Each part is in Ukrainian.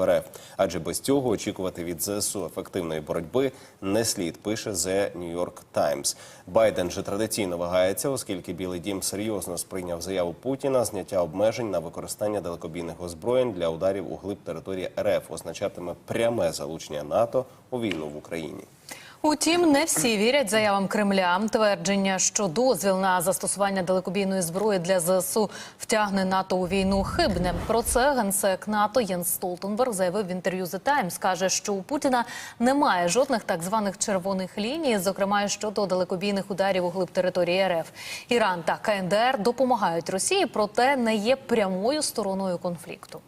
РФ. адже без цього очікувати від ЗСУ ефективної боротьби не слід. Пише The New York Times. Байден же традиційно вагається, оскільки Білий Дім серйозно сприйняв заяву Путіна. Зняття обмежень на використання далекобійних озброєнь для ударів у глиб території РФ означатиме пряме залучення НАТО у війну в Україні. Утім, не всі вірять заявам Кремля. Твердження, що дозвіл на застосування далекобійної зброї для ЗСУ втягне НАТО у війну хибне. Про це генсек НАТО Єнс Столтенберг заявив в інтерв'ю The Times. каже, що у Путіна немає жодних так званих червоних ліній, зокрема щодо далекобійних ударів у глиб території РФ. Іран та КНДР допомагають Росії, проте не є прямою стороною конфлікту.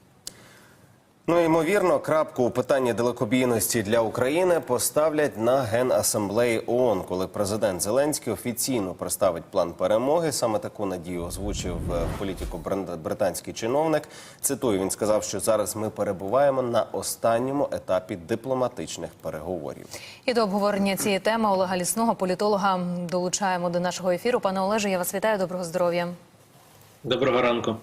Ну ймовірно, крапку у питанні далекобійності для України поставлять на генасамблеї ООН, коли президент Зеленський офіційно представить план перемоги. Саме таку надію озвучив е, в політику британський чиновник. Цитую, він сказав, що зараз ми перебуваємо на останньому етапі дипломатичних переговорів. І до обговорення цієї теми Олега Лісного, політолога, долучаємо до нашого ефіру. Пане Олеже, я вас вітаю. Доброго здоров'я. Доброго ранку.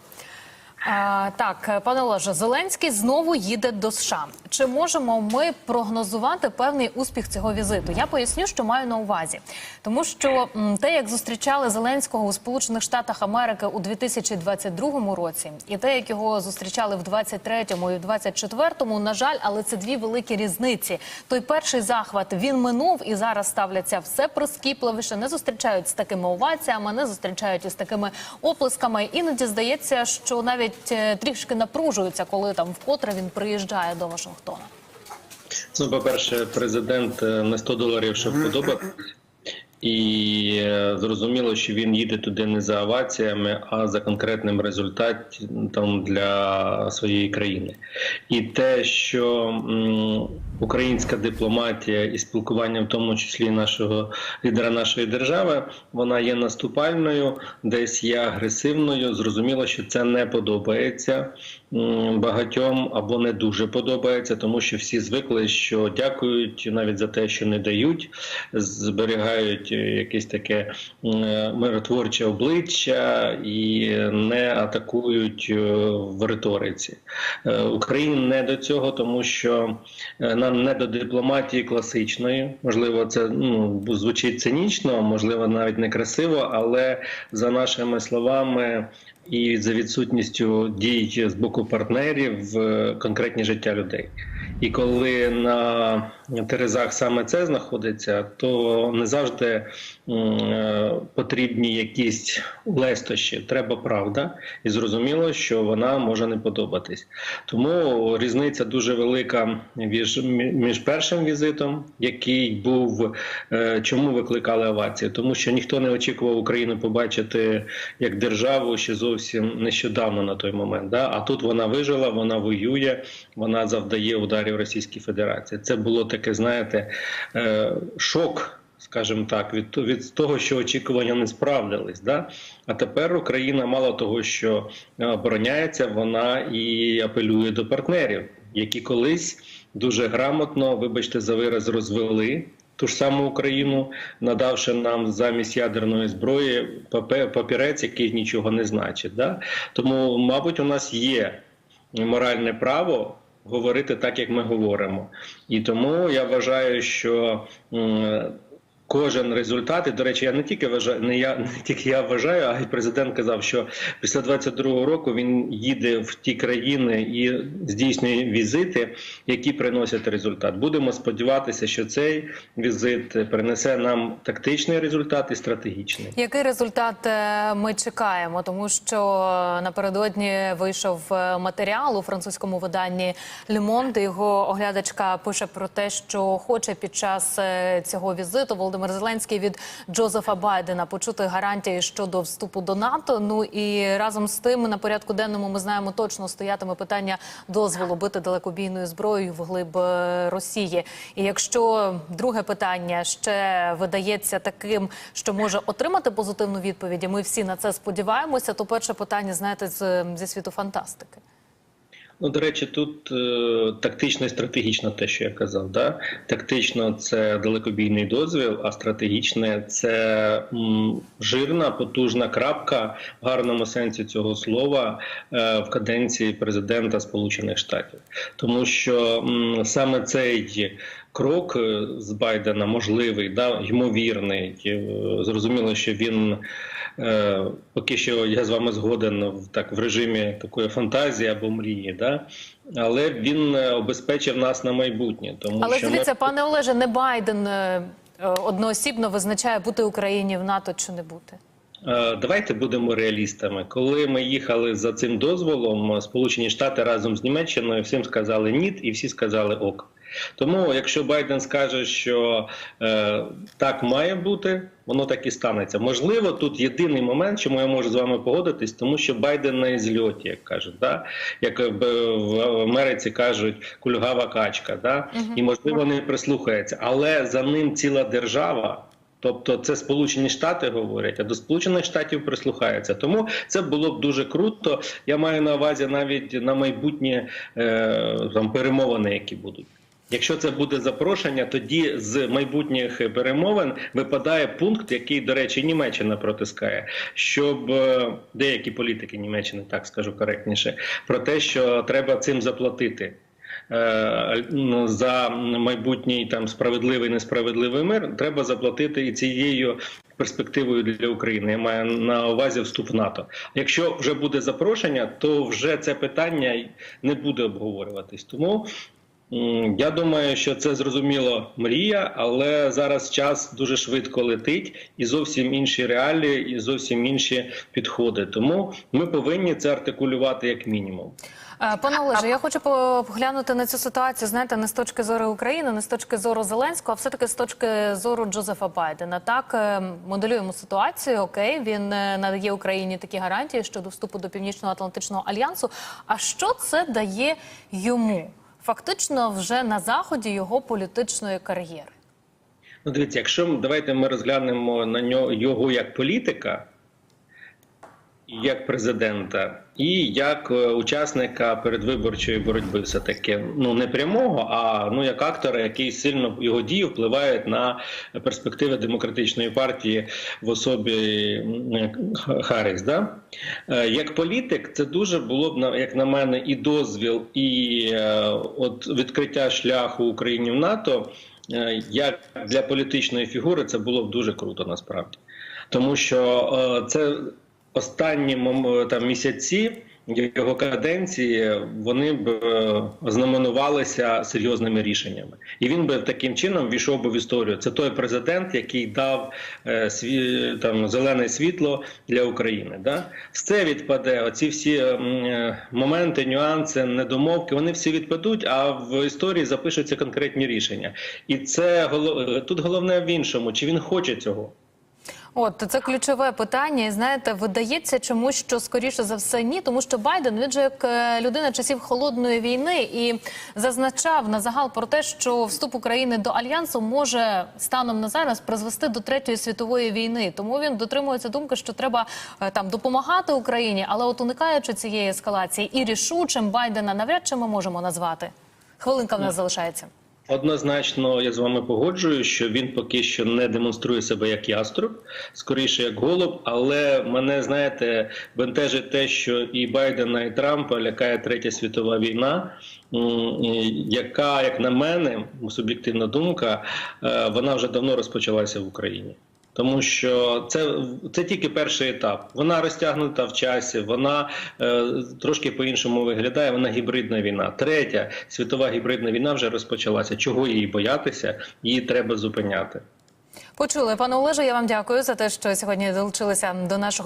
А, так, пане Олеже, Зеленський знову їде до США. Чи можемо ми прогнозувати певний успіх цього візиту? Я поясню, що маю на увазі, тому що м, те, як зустрічали Зеленського у Сполучених Штатах Америки у 2022 році, і те, як його зустрічали в 23-му і в 24-му, на жаль, але це дві великі різниці. Той перший захват він минув, і зараз ставляться все прискіпливіше. Не зустрічають з такими оваціями, не зустрічають із такими оплесками. Іноді здається, що навіть е, трішки напружуються, коли там вкотре він приїжджає до Вашингтона. Ну, по-перше, президент е, на 100 доларів, ще подобатися. І е, зрозуміло, що він їде туди не за оваціями, а за конкретним результатом для своєї країни. І те, що м, українська дипломатія і спілкування, в тому числі нашого лідера нашої держави, вона є наступальною, десь є агресивною. Зрозуміло, що це не подобається багатьом або не дуже подобається, тому що всі звикли, що дякують навіть за те, що не дають, зберігають е, якесь таке миротворче обличчя і не атакують е, в риториці. Е, Україні не до цього, тому що е, нам не до дипломатії класичної. Можливо, це ну звучить цинічно, можливо, навіть некрасиво, але за нашими словами. І за відсутністю дій з боку партнерів в конкретні життя людей. І коли на терезах саме це знаходиться, то не завжди е, потрібні якісь лестощі. Треба правда, і зрозуміло, що вона може не подобатись. Тому різниця дуже велика між, між першим візитом, який був е, чому викликали овації, тому що ніхто не очікував Україну побачити як державу ще зовсім нещодавно на той момент. Да? А тут вона вижила, вона воює, вона завдає ударів Російській Федерації. Це було таке, знаєте, е, шок. Скажімо так, від від того, що очікування не справдились, да а тепер Україна мало того, що е, обороняється, вона і апелює до партнерів, які колись дуже грамотно, вибачте, за вираз розвели ту ж саму Україну, надавши нам замість ядерної зброї папірець, який нічого не значить. Да? Тому, мабуть, у нас є моральне право. Говорити так, як ми говоримо, і тому я вважаю, що кожен результат, і до речі, я не тільки вважаю, не я не тільки я вважаю, а й президент казав, що після 22-го року він їде в ті країни і здійснює візити, які приносять результат. Будемо сподіватися, що цей візит принесе нам тактичний результат і стратегічний. Який результат е, ми чекаємо? Тому що напередодні вийшов е, матеріал у французькому виданні Le Його оглядачка пише про те, що хоче під час е, цього візиту Володимир Зеленський від Джозефа Байдена почути гарантії щодо вступу до НАТО. Ну і разом з тим на порядку денному ми знаємо точно стоятиме питання дозволу бити далекобійною зброєю вглиб е, Росії. І якщо друге питання ще видається таким, що може отримати позитивну відповідь, і ми всі на це сподіваємося, то перше питання знаєте з зі світу фантастики. Ну, до речі, тут е, тактично і стратегічно те, що я казав. Да? Тактично це далекобійний дозвіл, а стратегічне це м, жирна, потужна крапка в гарному сенсі цього слова е, в каденції президента Сполучених Штатів. Тому що м, саме цей крок е, з Байдена можливий, да, ймовірний. е, Зрозуміло, що він. Е, Поки що я з вами згоден в так в режимі такої фантазії або мрії, да? але він е, обезпечив нас на майбутнє. Тому Але що дивіться, ми... пане Олеже, не Байден е, одноосібно визначає бути Україні в НАТО чи не бути. Давайте будемо реалістами. Коли ми їхали за цим дозволом, Сполучені Штати разом з Німеччиною всім сказали ні, і всі сказали ок. Тому, якщо Байден скаже, що е, так має бути, воно так і станеться. Можливо, тут єдиний момент, чому я можу з вами погодитись, тому що Байден на ізльоті, як кажуть, да? як в в Америці кажуть, кульгава качка, да? і можливо не прислухається, але за ним ціла держава. Тобто це Сполучені Штати говорять, а до Сполучених Штатів прислухаються. Тому це було б дуже круто. Я маю на увазі навіть на майбутні е, там перемовини, які будуть. Якщо це буде запрошення, тоді з майбутніх перемовин випадає пункт, який, до речі, Німеччина протискає, щоб е, деякі політики Німеччини, так скажу коректніше, про те, що треба цим заплатити. Е, ну, За майбутній там справедливий несправедливий мир треба заплатити і цією перспективою для України. Я маю на увазі вступ в НАТО. Якщо вже буде запрошення, то вже це питання не буде обговорюватись. Тому я думаю, що це зрозуміло мрія, але зараз час дуже швидко летить, і зовсім інші реалії, і зовсім інші підходи. Тому ми повинні це артикулювати як мінімум. Е, Пане Олеже, я хочу поглянути на цю ситуацію, знаєте, не з точки зору України, не з точки зору Зеленського, а все-таки з точки зору Джозефа Байдена. Так, е, моделюємо ситуацію, окей, він е, надає Україні такі гарантії щодо вступу до Північно-Атлантичного альянсу. А що це дає йому? Фактично, вже на заході його політичної кар'єри. Ну, дивіться, якщо давайте ми розглянемо на нього його як політика, як президента, і як е, учасника передвиборчої боротьби, все таки ну не прямого, а ну як актора, який сильно його дії впливають на перспективи демократичної партії в особі Харріс. Да? Е, Як політик, це дуже було б як на мене і дозвіл, і е, от відкриття шляху Україні в НАТО. Як для політичної фігури це було б дуже круто насправді, тому що це останні мом- там місяці його каденції вони б е, знаменувалися серйозними рішеннями, і він би таким чином війшов би в історію. Це той президент, який дав е, сві, там зелене світло для України. Да? Все відпаде. Оці всі е, моменти, нюанси, недомовки, вони всі відпадуть. А в історії запишуться конкретні рішення. І це тут головне в іншому, чи він хоче цього. От це ключове питання, і знаєте, видається чомусь, що скоріше за все ні, тому що Байден він же як е, людина часів холодної війни і зазначав на загал про те, що вступ України до альянсу може станом на зараз призвести до третьої світової війни. Тому він дотримується думки, що треба е, там допомагати Україні, але от уникаючи цієї ескалації і рішучим Байдена навряд чи ми можемо назвати. Хвилинка в нас залишається. Однозначно, я з вами погоджую, що він поки що не демонструє себе як яструб, скоріше як голуб. Але мене знаєте, бентежить те, що і Байдена, і Трампа лякає третя світова війна, яка, як на мене, суб'єктивна думка, е, вона вже давно розпочалася в Україні. Тому що це, це тільки перший етап. Вона розтягнута в часі, вона е, трошки по-іншому виглядає. Вона гібридна війна. Третя світова гібридна війна вже розпочалася. Чого її боятися? Її треба зупиняти. Почули, пане Олеже. Я вам дякую за те, що сьогодні долучилися до нашого.